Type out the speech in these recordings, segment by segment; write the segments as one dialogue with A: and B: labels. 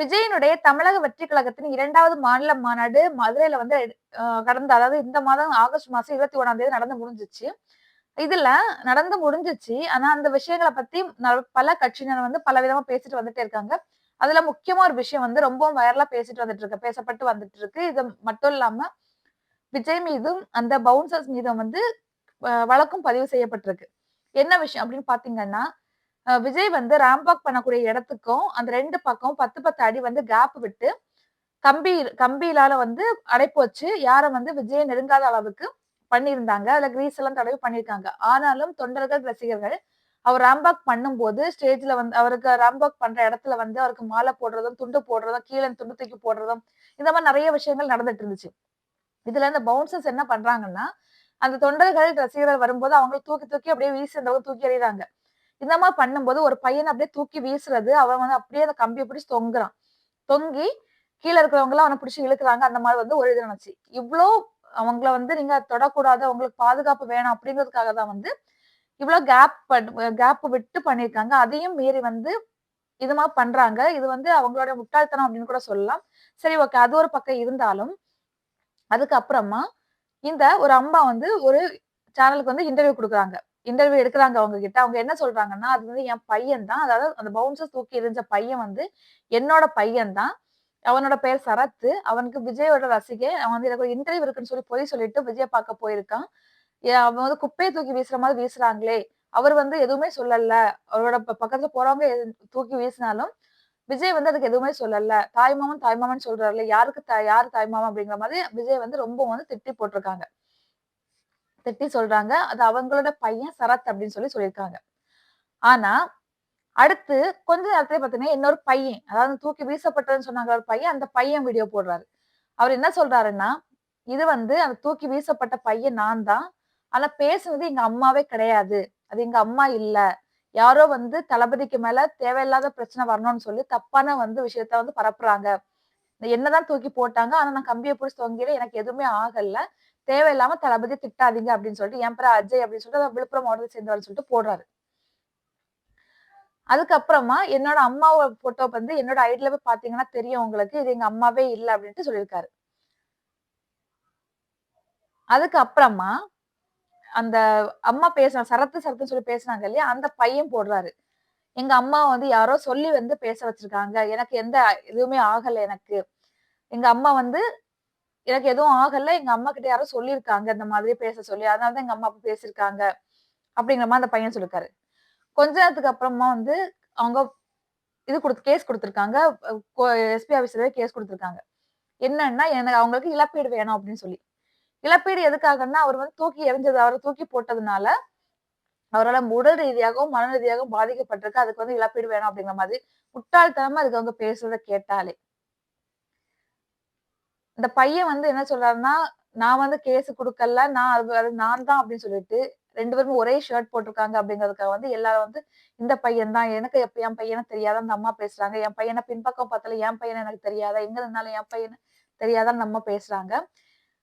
A: விஜயனுடைய தமிழக வெற்றி கழகத்தின் இரண்டாவது மாநில மாநாடு மதுரையில வந்து கடந்த அதாவது இந்த மாதம் ஆகஸ்ட் மாசம் இருபத்தி ஒண்ணாம் தேதி நடந்து முடிஞ்சிச்சு. இதுல நடந்து முடிஞ்சிச்சு. ஆனா அந்த விஷயங்களை பத்தி ந- பல கட்சியினர் வந்து பல விதமா பேசிட்டு வந்துட்டே இருக்காங்க. அதுல முக்கியமா ஒரு விஷயம் வந்து ரொம்பவும் வைரலா பேசிட்டு வந்துட்டு இருக்கு பேசப்பட்டு வந்துட்டு இருக்கு இது மட்டும் இல்லாம விஜய் மீதும் அந்த பவுன்சர்ஸ் மீதும் வந்து வழக்கும் பதிவு செய்யப்பட்டிருக்கு. என்ன விஷயம் அப்படின்னு பாத்தீங்கன்னா விஜய் வந்து ராம்பாக் பண்ணக்கூடிய இடத்துக்கும் அந்த ரெண்டு பக்கம் பத்து பத்து அடி வந்து கேப் விட்டு கம்பி கம்பியிலால வந்து அடைப்பு வச்சு யாரை வந்து விஜயை நெருங்காத அளவுக்கு பண்ணியிருந்தாங்க. அதுல கிரீஸ் எல்லாம் தடவி பண்ணியிருக்காங்க. ஆனாலும் தொண்டர்கள் ரசிகர்கள் அவர் ராம்பாக் பண்ணும்போது ஸ்டேஜ்ல வந்து அவருக்கு ராம்பாக் பண்ற இடத்துல வந்து அவருக்கு மாலை போடுறதும் துண்டு போடுறதும் கீழே துண்டு தூக்கி போடுறதும் இந்த மாதிரி நிறைய விஷயங்கள் நடந்துட்டு இருந்துச்சு. இதுல இந்த பவுன்சர்ஸ் என்ன பண்றாங்கன்னா அந்த தொண்டர்கள் ரசிகர்கள் வரும்போது அவங்களை தூக்கி தூக்கி அப்படியே வீசி அந்த தூக்கி எறிகிறாங்க இந்த மாதிரி பண்ணும்போது ஒரு பையனை அப்படியே தூக்கி வீசுறது அவன் வந்து அப்படியே அந்த கம்பியை பிடிச்சி தொங்குறான். தொங்கி கீழே இருக்கிறவங்க எல்லாம் அவனை பிடிச்சி இழுக்கிறாங்க. அந்த மாதிரி வந்து ஒரு இது நினைச்சு இவ்வளோ அவங்கள வந்து நீங்க தொடக்கூடாது அவங்களுக்கு பாதுகாப்பு வேணும் அப்படிங்கிறதுக்காக தான் வந்து இவ்வளவு கேப் கேப் விட்டு பண்ணியிருக்காங்க. அதையும் மீறி வந்து இது மாதிரி பண்றாங்க. இது வந்து அவங்களோட முட்டாள்தனம் அப்படின்னு கூட சொல்லலாம். சரி ஓகே அது ஒரு பக்கம் இருந்தாலும் அதுக்கப்புறமா இந்த ஒரு அம்மா வந்து ஒரு சேனலுக்கு வந்து இன்டர்வியூ கொடுக்குறாங்க. இன்டர்வியூ எடுக்கிறாங்க அவங்க கிட்ட அவங்க என்ன சொல்றாங்கன்னா அது வந்து என் பையன் தான் அதாவது அந்த பவுன்சர்ஸ் தூக்கி எரிஞ்ச பையன் வந்து என்னோட பையன் தான் அவனோட பேர் சரத் அவனுக்கு விஜயோட ரசிகை. அவன் வந்து எனக்கு ஒரு இன்டர்வியூ இருக்குன்னு சொல்லி பொய் சொல்லிட்டு விஜய பார்க்க போயிருக்கான். அவன் வந்து குப்பையை தூக்கி வீசுற மாதிரி வீசுறாங்களே. அவர் வந்து எதுவுமே சொல்லல. அவரோட பக்கத்துல போறவங்க தூக்கி வீசினாலும் விஜய் வந்து அதுக்கு எதுவுமே சொல்லல. தாய்மாமன் தாய்மாமன் சொல்றாருல யாருக்கு தா யாரு தாய்மாமன் அப்படிங்கிற மாதிரி விஜய் வந்து ரொம்ப வந்து திட்டி போட்டிருக்காங்க. திட்டி சொல்றாங்க. அது அவங்களோட பையன் சரத் அப்படின்னு சொல்லி சொல்லியிருக்காங்க. ஆனா அடுத்து கொஞ்ச நேரத்துல பாத்தீங்கன்னா இன்னொரு பையன் அதாவது தூக்கி வீசப்பட்டதுன்னு சொன்னாங்க ஒரு பையன் அந்த பையன் வீடியோ போடுறாரு. அவர் என்ன சொல்றாருன்னா இது வந்து அந்த தூக்கி வீசப்பட்ட பையன் நான் தான். ஆனா பேசுனது எங்க அம்மாவே கிடையாது. அது எங்க அம்மா இல்ல. யாரோ வந்து தளபதிக்கு மேல தேவையில்லாத பிரச்சனை வரணும்னு சொல்லி தப்பான வந்து விஷயத்த வந்து பரப்புறாங்க. என்னதான் தூக்கி போட்டாங்க ஆனா நான் கம்பியை பிடிச்சி தொங்கிட எனக்கு எதுவுமே ஆகல. தேவையில்லாம தளபதி திட்டாதீங்க அப்படின்னு சொல்லிட்டு என் பேர் அஜய் அப்படின்னு சொல்லிட்டு விழுப்புரம் மாவட்டத்தை சேர்ந்தவர் சொல்லிட்டு போடுறாரு. அதுக்கப்புறமா என்னோட அம்மாவோட போட்டோ வந்து என்னோட ஐடியில போய் பாத்தீங்கன்னா தெரியும் உங்களுக்கு. இது எங்க அம்மாவே இல்ல அப்படின்ட்டு சொல்லியிருக்காரு. அதுக்கப்புறமா அந்த அம்மா பேசுற சரத்து சரத்துன்னு சொல்லி பேசுனாங்க இல்லையா அந்த பையன் போடுறாரு. எங்க அம்மா வந்து யாரோ சொல்லி வந்து பேச வச்சிருக்காங்க. எனக்கு எந்த எதுவுமே ஆகல எனக்கு. எங்க அம்மா வந்து எனக்கு எதுவும் ஆகல. எங்க அம்மா கிட்ட யாரும் சொல்லியிருக்காங்க. இந்த மாதிரி பேச சொல்லி. அதனாலதான் எங்க அம்மா அப்பா பேசியிருக்காங்க. அப்படிங்கிற மாதிரி அந்த பையன் சொல்லிருக்காரு கொஞ்ச நேரத்துக்கு அப்புறமா வந்து அவங்க இது கொடுத்து கேஸ் கொடுத்துருக்காங்க. எஸ்பி ஆபீஸ்ல கேஸ் கொடுத்துருக்காங்க. என்னன்னா எனக்கு அவங்களுக்கு இழப்பீடு வேணும் அப்படின்னு சொல்லி. இழப்பீடு எதுக்காகன்னா அவர் வந்து தூக்கி எறிஞ்சது அவரை தூக்கி போட்டதுனால அவரால் உடல் ரீதியாகவும் மன ரீதியாகவும் பாதிக்கப்பட்டிருக்கு. அதுக்கு வந்து இழப்பீடு வேணும் அப்படிங்கிற மாதிரி முட்டாள்தனமா அதுக்கு அவங்க பேசுறத கேட்டாலே. இந்த பையன் வந்து என்ன சொல்றாருன்னா நான் வந்து கேஸ் கொடுக்கல நான் அது அது நான் தான் அப்படின்னு சொல்லிட்டு ரெண்டு பேரும் ஒரே ஷர்ட் போட்டிருக்காங்க அப்படிங்கிறதுக்காக வந்து எல்லாரும் வந்து இந்த பையன் தான் எனக்கு எப்ப என் பையனை தெரியாத? அந்த அம்மா பேசுறாங்க. என் பையனை பின்பக்கம் பார்த்தல என் பையனை எனக்கு தெரியாதா? எங்க இருந்தாலும் என் பையனை தெரியாதான்னு நம்ம பேசுறாங்க.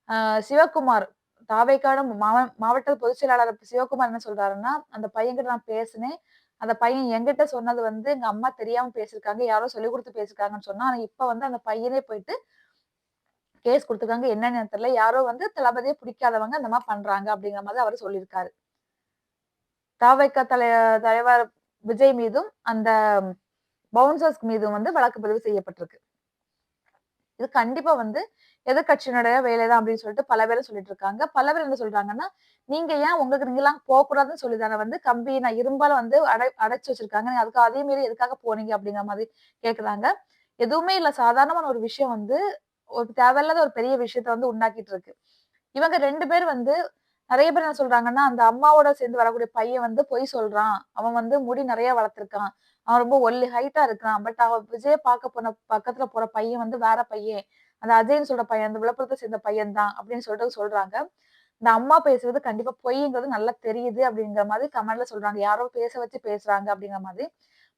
A: ஆஹ் சிவகுமார் தாவைக்காடு மாவ மாவட்ட பொதுச் செயலாளர் சிவகுமார் என்ன சொல்றாருன்னா அந்த பையன்கிட்ட நான் பேசினேன். அந்த பையன் என்கிட்ட சொன்னது வந்து எங்க அம்மா தெரியாம பேசியிருக்காங்க. யாரோ சொல்லி கொடுத்து பேசிருக்காங்கன்னு சொன்னா ஆனா இப்ப வந்து அந்த பையனே போயிட்டு கேஸ் கொடுத்துருக்காங்க என்னன்னு தெரியல. யாரோ வந்து தளபதியை பிடிக்காதவங்க அந்த மாதிரி பண்றாங்க அப்படிங்கிற மாதிரி அவர் சொல்லியிருக்காரு. தாவைக்கா தலை தலைவர் விஜய் மீதும் அந்த பவுன்சர்ஸ் மீதும் வந்து வழக்கு பதிவு செய்யப்பட்டிருக்கு. இது கண்டிப்பா வந்து எதிர்கட்சியினுடைய வேலைதான் அப்படின்னு சொல்லிட்டு பல பேரும் சொல்லிட்டு இருக்காங்க பல பேர் என்ன சொல்றாங்கன்னா நீங்க ஏன் உங்களுக்கு நீங்க எல்லாம் போகக்கூடாதுன்னு சொல்லி தானே வந்து கம்பி நான் இரும்பால வந்து அடை அடைச்சு வச்சிருக்காங்க. நீங்க அதுக்கு அதே மாரி எதுக்காக போனீங்க? அப்படிங்கிற மாதிரி கேக்குறாங்க. எதுவுமே இல்ல. சாதாரணமான ஒரு விஷயம் வந்து ஒரு தேவையில்லாத ஒரு பெரிய விஷயத்த வந்து உண்டாக்கிட்டு இருக்கு இவங்க ரெண்டு பேர் வந்து நிறைய பேர் என்ன சொல்றாங்கன்னா அந்த அம்மாவோட சேர்ந்து வரக்கூடிய பையன் வந்து பொய் சொல்றான். அவன் வந்து முடி நிறைய வளர்த்திருக்கான். அவன் ரொம்ப ஒல்லி ஹைட்டா இருக்கான் பட் அவன் விஜய பார்க்க போன பக்கத்துல போற பையன் வந்து வேற பையன். அந்த அஜய்னு சொல்ற பையன் அந்த விழுப்புரத்தை சேர்ந்த பையன் தான் அப்படின்னு சொல்லிட்டு சொல்றாங்க. இந்த அம்மா பேசுறது கண்டிப்பா பொய்ங்கிறது நல்லா தெரியுது அப்படிங்கிற மாதிரி கமெண்ட்ல சொல்றாங்க. யாரோ பேச வச்சு பேசுறாங்க அப்படிங்கிற மாதிரி.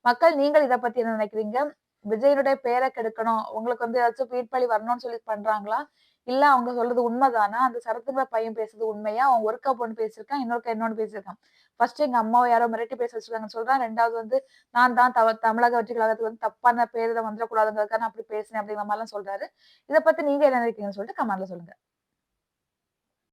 A: மக்கள் நீங்கள் இதை பத்தி என்ன நினைக்கிறீங்க? விஜயனுடைய பேரை கெடுக்கணும் உங்களுக்கு வந்து ஏதாச்சும் பீட்பழி வரணும்னு சொல்லி பண்றாங்களா இல்ல அவங்க சொல்றது உண்மைதானா? அந்த சரத்துங்கிற பையன் பேசுறது உண்மையா? அவன் ஒர்க்கா பொண்ணு பேசியிருக்கான். இன்னொருக்கா இன்னொன்று பேசியிருக்கான். ஃபர்ஸ்ட் எங்க அம்மாவை யாரோ மிரட்டி பேச வச்சிருக்காங்கன்னு சொல்றான். ரெண்டாவது வந்து நான் தான் தவ தமிழக வெற்றி கழகத்துக்கு வந்து தப்பான பேருல வந்துடக்கூடாதுங்கிறதுக்காக நான் அப்படி பேசினேன் அப்படிங்கிற மாதிரிலாம் சொல்றாரு. இத பத்தி நீங்க என்ன நினைக்கிறீங்கன்னு சொல்லிட்டு கமெண்ட்ல சொல்லுங்க.